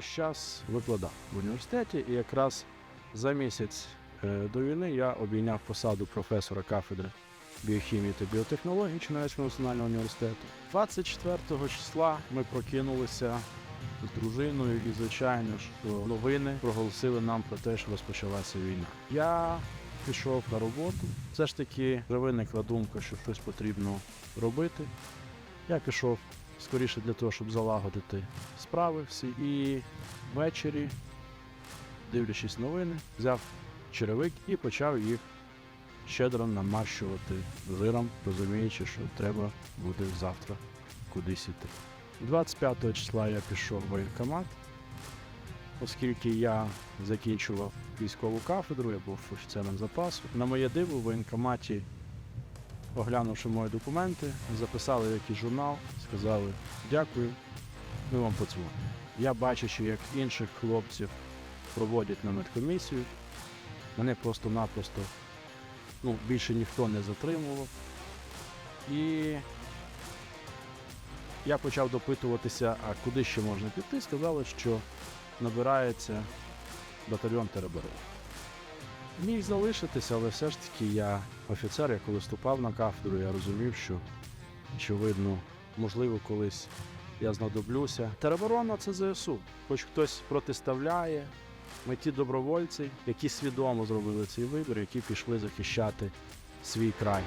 весь час викладав в університеті, і якраз за місяць е, до війни я обійняв посаду професора кафедри біохімії та біотехнологій Чернівецького національного університету. 24 числа ми прокинулися з дружиною, і звичайно ж новини проголосили нам про те, що розпочалася війна. Я пішов на роботу. Все ж таки вже виникла думка, що щось потрібно робити. Я пішов скоріше для того, щоб залагодити справи всі. І ввечері, дивлячись новини, взяв черевик і почав їх щедро намащувати жиром, розуміючи, що треба буде завтра кудись іти. 25 числа я пішов в воєнкомат, оскільки я закінчував військову кафедру, я був офіцером запасу. На моє диво в воєнкоматі, оглянувши мої документи, записали в якийсь журнал, сказали дякую, ми вам подзвонимо. Я бачачи, як інших хлопців проводять на медкомісію, мене просто-напросто ну, більше ніхто не затримував. І я почав допитуватися, а куди ще можна піти. Сказали, що набирається батальйон тероборон. Міг залишитися, але все ж таки я офіцер, я коли ступав на кафедру, я розумів, що очевидно, можливо, колись я знадоблюся. Тероборона це ЗСУ. Хоч хтось протиставляє, ми ті добровольці, які свідомо зробили цей вибір, які пішли захищати свій край.